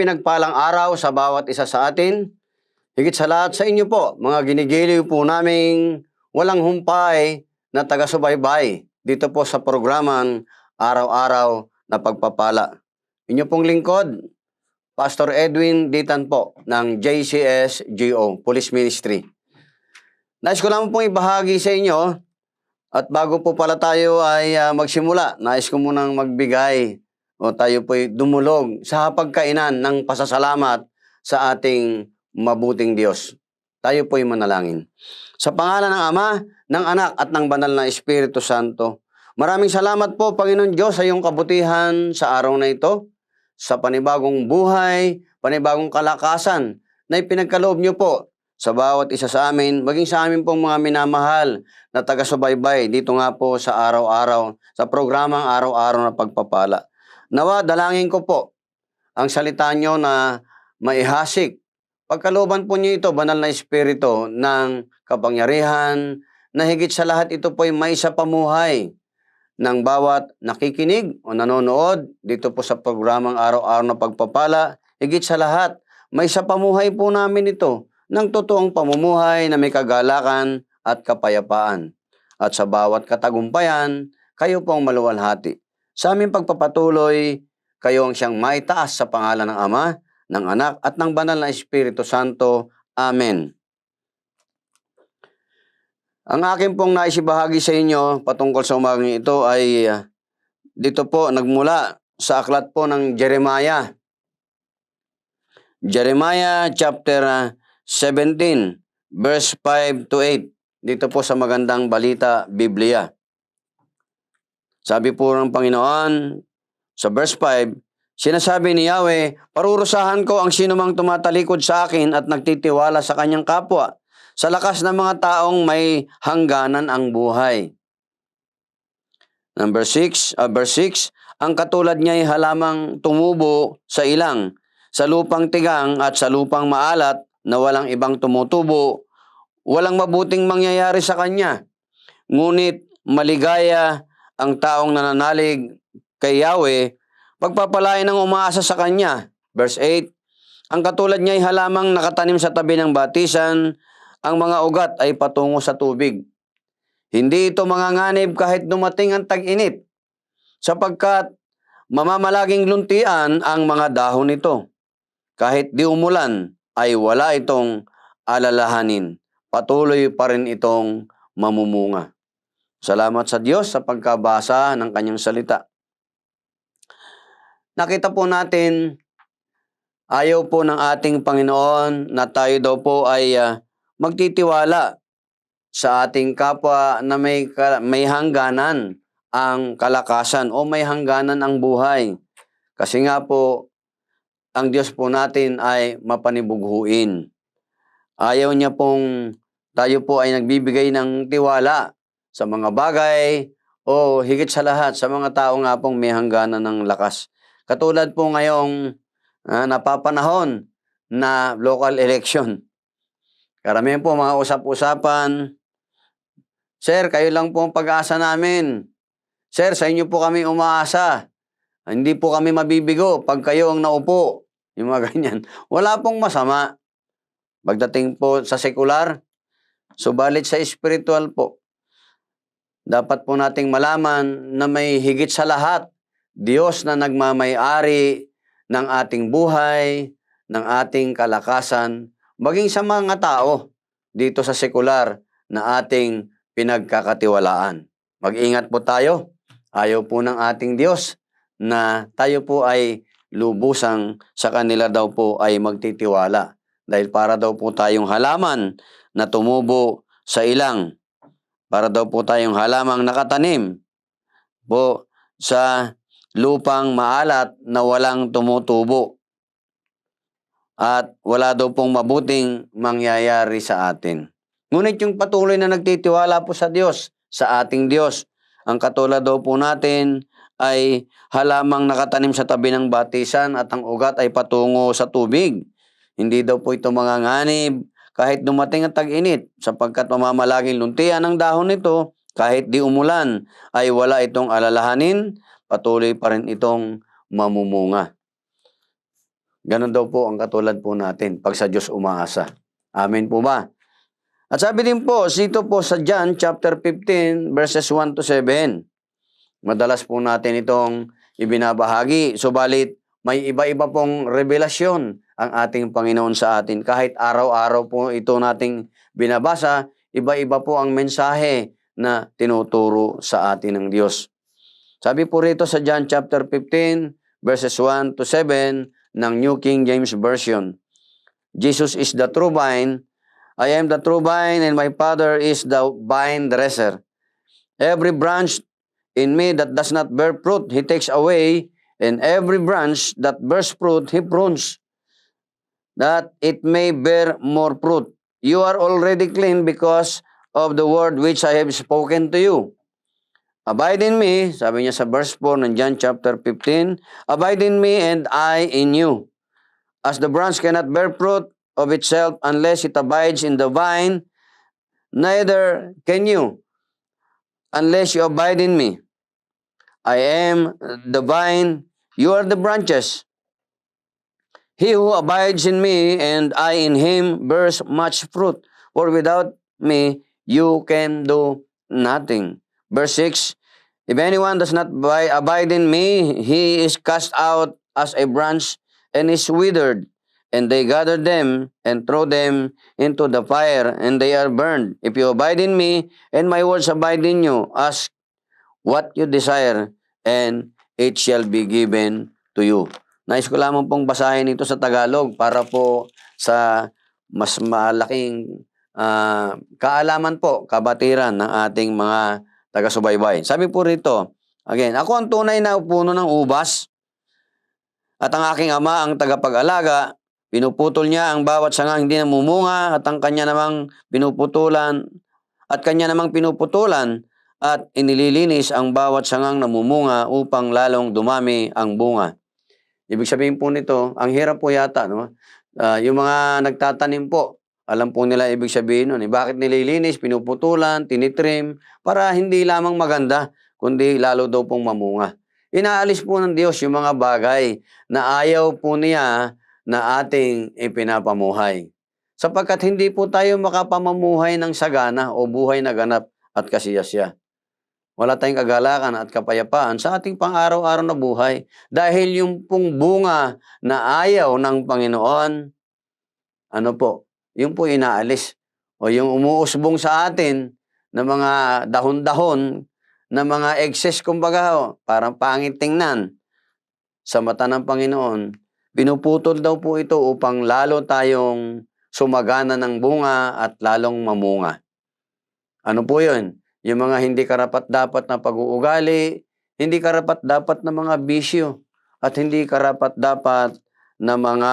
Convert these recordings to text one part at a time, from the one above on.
pinagpalang araw sa bawat isa sa atin. Higit sa lahat sa inyo po, mga ginigiliw po naming walang humpay na taga-subaybay dito po sa programang Araw-Araw na Pagpapala. Inyo pong lingkod, Pastor Edwin Ditan po ng JCS GO, Police Ministry. Nais ko lang pong ibahagi sa inyo at bago po pala tayo ay ah, magsimula, nais ko munang magbigay o tayo po'y dumulog sa hapagkainan ng pasasalamat sa ating mabuting Diyos. Tayo po'y manalangin. Sa pangalan ng Ama, ng Anak at ng Banal na Espiritu Santo, maraming salamat po Panginoon Diyos sa iyong kabutihan sa araw na ito, sa panibagong buhay, panibagong kalakasan na ipinagkaloob niyo po sa bawat isa sa amin, maging sa amin pong mga minamahal na taga-subaybay dito nga po sa araw-araw, sa programang araw-araw na pagpapala. Nawa, dalangin ko po ang salita nyo na maihasik. Pagkalooban po niyo ito, banal na espiritu ng kapangyarihan, na higit sa lahat ito po ay may sa pamuhay ng bawat nakikinig o nanonood dito po sa programang araw-araw na pagpapala. Higit sa lahat, may sa pamuhay po namin ito ng totoong pamumuhay na may kagalakan at kapayapaan. At sa bawat katagumpayan, kayo po ang maluwalhati. Sa aming pagpapatuloy, kayo ang siyang maitaas sa pangalan ng Ama, ng Anak, at ng Banal na Espiritu Santo. Amen. Ang akin pong naisibahagi sa inyo patungkol sa umagang ito ay ah, dito po nagmula sa aklat po ng Jeremiah. Jeremiah chapter ah, 17 verse 5 to 8. Dito po sa magandang balita Biblia. Sabi po ng Panginoon sa verse 5, Sinasabi ni Yahweh, parurusahan ko ang sinumang tumatalikod sa akin at nagtitiwala sa kanyang kapwa sa lakas ng mga taong may hangganan ang buhay. Number 6, uh, verse 6, ang katulad niya ay halamang tumubo sa ilang, sa lupang tigang at sa lupang maalat na walang ibang tumutubo, walang mabuting mangyayari sa kanya. Ngunit maligaya ang taong nananalig kay Yahweh, pagpapalain ng umaasa sa kanya. Verse 8, ang katulad niya ay halamang nakatanim sa tabi ng batisan, ang mga ugat ay patungo sa tubig. Hindi ito manganganib kahit dumating ang tag-init, sapagkat mamamalaging luntian ang mga dahon nito. Kahit di umulan, ay wala itong alalahanin. Patuloy pa rin itong mamumunga. Salamat sa Diyos sa pagkabasa ng kanyang salita. Nakita po natin, ayaw po ng ating Panginoon na tayo daw po ay ah, magtitiwala sa ating kapwa na may, may hangganan ang kalakasan o may hangganan ang buhay. Kasi nga po, ang Diyos po natin ay mapanibughuin. Ayaw niya pong tayo po ay nagbibigay ng tiwala sa mga bagay o higit sa lahat sa mga tao nga pong may hangganan ng lakas. Katulad po ngayong ah, napapanahon na local election. Karamihan po mga usap-usapan, Sir, kayo lang po ang pag-asa namin. Sir, sa inyo po kami umaasa. Hindi po kami mabibigo pag kayo ang naupo. Yung mga ganyan. Wala pong masama. Pagdating po sa sekular, subalit sa spiritual po, dapat po nating malaman na may higit sa lahat, Diyos na nagmamay-ari ng ating buhay, ng ating kalakasan, maging sa mga tao dito sa sekular na ating pinagkakatiwalaan. Mag-ingat po tayo. Ayaw po ng ating Diyos na tayo po ay lubusang sa kanila daw po ay magtitiwala. Dahil para daw po tayong halaman na tumubo sa ilang. Para daw po tayong halamang nakatanim po sa lupang maalat na walang tumutubo. At wala daw pong mabuting mangyayari sa atin. Ngunit yung patuloy na nagtitiwala po sa Diyos, sa ating Diyos, ang katulad daw po natin ay halamang nakatanim sa tabi ng batisan at ang ugat ay patungo sa tubig. Hindi daw po ito manganganib kahit dumating ang tag-init sapagkat mamamalaging luntian ang dahon nito kahit di umulan ay wala itong alalahanin, patuloy pa rin itong mamumunga. Ganon daw po ang katulad po natin pag sa Diyos umaasa. Amen po ba? At sabi din po, dito po sa John chapter 15 verses 1 to 7. Madalas po natin itong ibinabahagi. Subalit, may iba-iba pong revelasyon ang ating Panginoon sa atin. Kahit araw-araw po ito nating binabasa, iba-iba po ang mensahe na tinuturo sa atin ng Diyos. Sabi po rito sa John chapter 15 verses 1 to 7 ng New King James Version. Jesus is the true vine. I am the true vine and my Father is the vine dresser. Every branch in me that does not bear fruit, he takes away, and every branch that bears fruit, he prunes, that it may bear more fruit. You are already clean because of the word which I have spoken to you. Abide in me, sabi niya sa verse 4 ng John chapter 15, Abide in me and I in you. As the branch cannot bear fruit of itself unless it abides in the vine, neither can you unless you abide in me. I am the vine, you are the branches. He who abides in me and I in him bears much fruit, for without me you can do nothing. Verse 6 If anyone does not abide in me, he is cast out as a branch and is withered. And they gather them and throw them into the fire, and they are burned. If you abide in me, and my words abide in you, ask what you desire, and it shall be given to you. Nais ko lamang pong basahin ito sa Tagalog para po sa mas malaking ah, kaalaman po, kabatiran ng ating mga taga-subaybay. Sabi po rito, again, ako ang tunay na puno ng ubas at ang aking ama ang tagapag-alaga. Pinuputol niya ang bawat sangang hindi namumunga at ang kanya namang pinuputulan at kanya namang pinuputulan at inililinis ang bawat sangang namumunga upang lalong dumami ang bunga. Ibig sabihin po nito, ang hirap po yata, no? Ah, yung mga nagtatanim po, alam po nila ibig sabihin nun. Eh. Bakit nililinis, pinuputulan, tinitrim, para hindi lamang maganda, kundi lalo daw pong mamunga. Inaalis po ng Diyos yung mga bagay na ayaw po niya na ating ipinapamuhay. Sapagkat hindi po tayo makapamamuhay ng sagana o buhay na ganap at kasiyasya. Wala tayong kagalakan at kapayapaan sa ating pang-araw-araw na buhay dahil yung pong bunga na ayaw ng Panginoon, ano po, yung po inaalis. O yung umuusbong sa atin na mga dahon-dahon, na mga excess kumbaga, o, parang pangit tingnan sa mata ng Panginoon, pinuputol daw po ito upang lalo tayong sumagana ng bunga at lalong mamunga. Ano po yun? Yung mga hindi karapat-dapat na pag-uugali, hindi karapat-dapat na mga bisyo, at hindi karapat-dapat na mga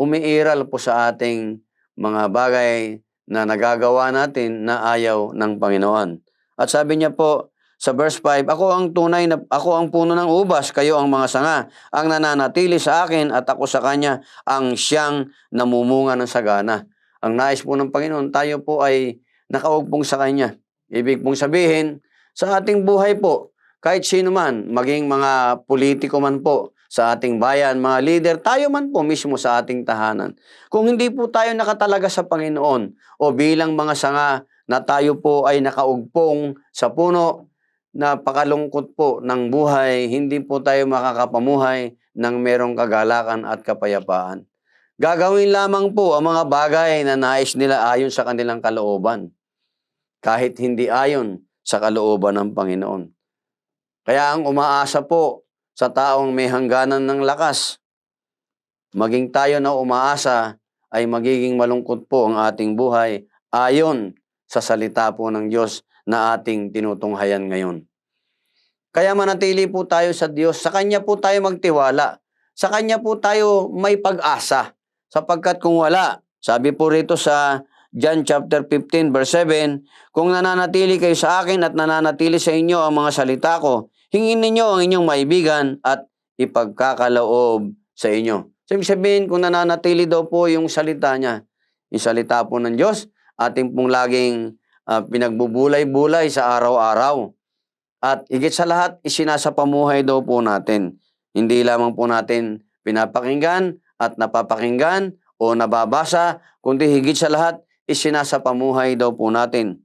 umiiral po sa ating mga bagay na nagagawa natin na ayaw ng Panginoon. At sabi niya po sa verse 5, Ako ang tunay na ako ang puno ng ubas, kayo ang mga sanga. Ang nananatili sa akin at ako sa kanya ang siyang namumunga ng sagana. Ang nais po ng Panginoon, tayo po ay nakaugpong sa kanya. Ibig pong sabihin, sa ating buhay po, kahit sino man, maging mga politiko man po, sa ating bayan, mga leader, tayo man po mismo sa ating tahanan. Kung hindi po tayo nakatalaga sa Panginoon o bilang mga sanga na tayo po ay nakaugpong sa puno, napakalungkot po ng buhay, hindi po tayo makakapamuhay ng merong kagalakan at kapayapaan. Gagawin lamang po ang mga bagay na nais nila ayon sa kanilang kalooban, kahit hindi ayon sa kalooban ng Panginoon. Kaya ang umaasa po sa taong may hangganan ng lakas. Maging tayo na umaasa ay magiging malungkot po ang ating buhay ayon sa salita po ng Diyos na ating tinutunghayan ngayon. Kaya manatili po tayo sa Diyos, sa Kanya po tayo magtiwala, sa Kanya po tayo may pag-asa, sapagkat kung wala, sabi po rito sa John chapter 15 verse 7, kung nananatili kayo sa akin at nananatili sa inyo ang mga salita ko, hingin ninyo ang inyong maibigan at ipagkakaloob sa inyo. So, ibig sabihin, kung nananatili daw po yung salita niya, yung salita po ng Diyos, ating pong laging ah, pinagbubulay-bulay sa araw-araw. At higit sa lahat, isinasapamuhay daw po natin. Hindi lamang po natin pinapakinggan at napapakinggan o nababasa, kundi higit sa lahat, isinasapamuhay daw po natin.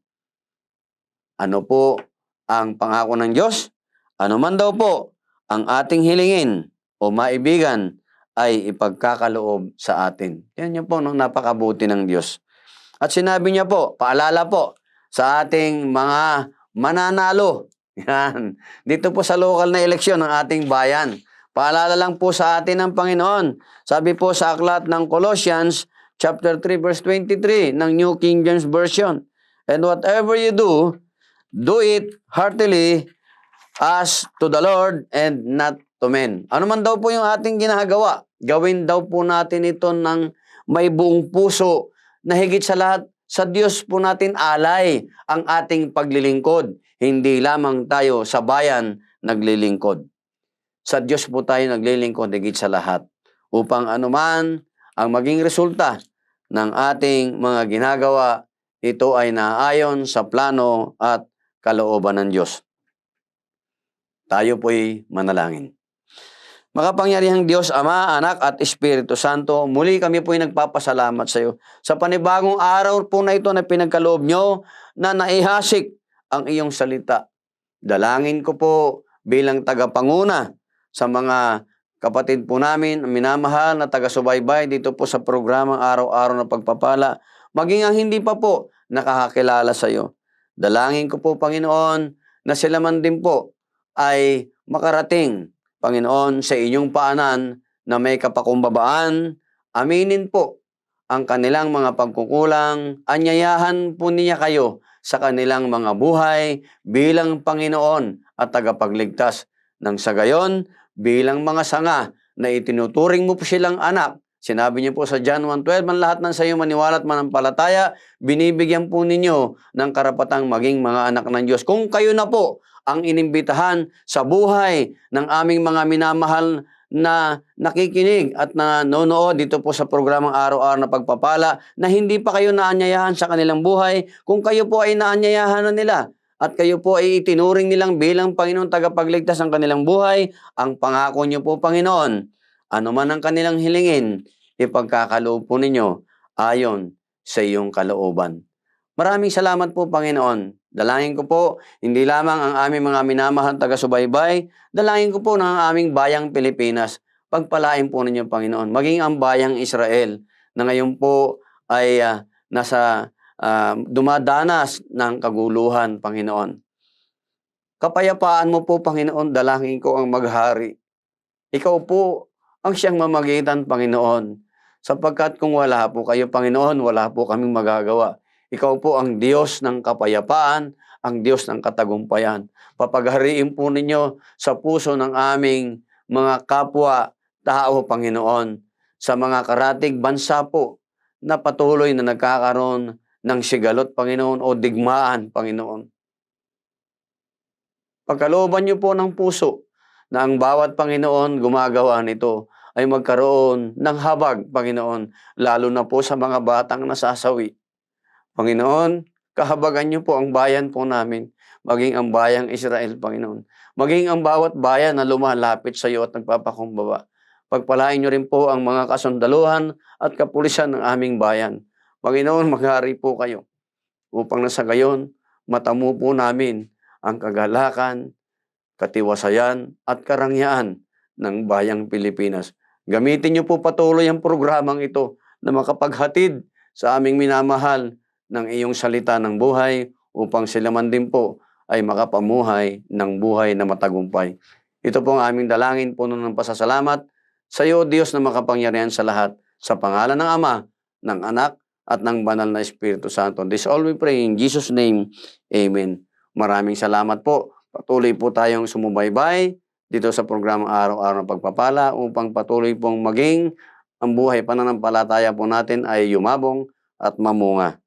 Ano po ang pangako ng Diyos? Ano man daw po ang ating hilingin o maibigan ay ipagkakaloob sa atin. Yan yun po no, napakabuti ng Diyos. At sinabi niya po, paalala po sa ating mga mananalo. Yan. Dito po sa local na eleksyon ng ating bayan. Paalala lang po sa atin ng Panginoon. Sabi po sa aklat ng Colossians chapter 3 verse 23 ng New King James Version. And whatever you do, do it heartily as to the Lord and not to men. Ano man daw po yung ating ginagawa, gawin daw po natin ito ng may buong puso na higit sa lahat sa Diyos po natin alay ang ating paglilingkod. Hindi lamang tayo sa bayan naglilingkod. Sa Diyos po tayo naglilingkod higit sa lahat upang anuman ang maging resulta ng ating mga ginagawa, ito ay naayon sa plano at kalooban ng Diyos. Tayo po'y manalangin. Makapangyarihang Diyos, Ama, Anak at Espiritu Santo, muli kami po'y nagpapasalamat sa iyo. Sa panibagong araw po na ito na pinagkaloob nyo na naihasik ang iyong salita. Dalangin ko po bilang tagapanguna sa mga kapatid po namin, minamahal na taga-subaybay dito po sa programang Araw-Araw na Pagpapala, maging ang hindi pa po nakakakilala sa iyo. Dalangin ko po, Panginoon, na sila man din po ay makarating, Panginoon, sa inyong paanan na may kapakumbabaan. Aminin po ang kanilang mga pagkukulang. Anyayahan po niya kayo sa kanilang mga buhay bilang Panginoon at tagapagligtas. Nang sa gayon, bilang mga sanga na itinuturing mo po silang anak, Sinabi niyo po sa John 1.12, man lahat ng sa iyo maniwala at manampalataya, binibigyan po ninyo ng karapatang maging mga anak ng Diyos. Kung kayo na po ang inimbitahan sa buhay ng aming mga minamahal na nakikinig at nanonood dito po sa programang araw-araw na pagpapala na hindi pa kayo naanyayahan sa kanilang buhay, kung kayo po ay naanyayahan na nila at kayo po ay itinuring nilang bilang Panginoon tagapagligtas ng kanilang buhay, ang pangako niyo po Panginoon, ano man ang kanilang hilingin, ipagkakaloob po ninyo ayon sa iyong kalooban. Maraming salamat po, Panginoon. Dalangin ko po, hindi lamang ang aming mga minamahal taga-subaybay, dalangin ko po ng aming bayang Pilipinas. Pagpalain po ninyo, Panginoon. Maging ang bayang Israel na ngayon po ay uh, nasa uh, dumadanas ng kaguluhan, Panginoon. Kapayapaan mo po, Panginoon, dalangin ko ang maghari. Ikaw po ang siyang mamagitan, Panginoon. Sapagkat kung wala po kayo, Panginoon, wala po kaming magagawa. Ikaw po ang Diyos ng kapayapaan, ang Diyos ng katagumpayan. Papaghariin po ninyo sa puso ng aming mga kapwa tao, Panginoon, sa mga karatig bansa po na patuloy na nagkakaroon ng sigalot, Panginoon, o digmaan, Panginoon. Pagkalooban niyo po ng puso na ang bawat Panginoon gumagawa nito ay magkaroon ng habag, Panginoon, lalo na po sa mga batang nasasawi. Panginoon, kahabagan niyo po ang bayan po namin, maging ang bayang Israel, Panginoon. Maging ang bawat bayan na lumalapit sa iyo at nagpapakumbaba. Pagpalain niyo rin po ang mga kasundaluhan at kapulisan ng aming bayan. Panginoon, maghari po kayo upang nasa gayon, matamu po namin ang kagalakan, katiwasayan at karangyaan ng bayang Pilipinas. Gamitin niyo po patuloy ang programang ito na makapaghatid sa aming minamahal ng iyong salita ng buhay upang sila man din po ay makapamuhay ng buhay na matagumpay. Ito po ang aming dalangin puno ng pasasalamat sa iyo, Diyos na makapangyarihan sa lahat, sa pangalan ng Ama, ng Anak, at ng Banal na Espiritu Santo. This all we pray in Jesus' name. Amen. Maraming salamat po. Patuloy po tayong sumubaybay dito sa programang Araw-Araw ng Pagpapala upang patuloy pong maging ang buhay pananampalataya po natin ay yumabong at mamunga.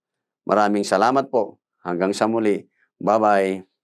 Maraming salamat po. Hanggang sa muli. Bye-bye.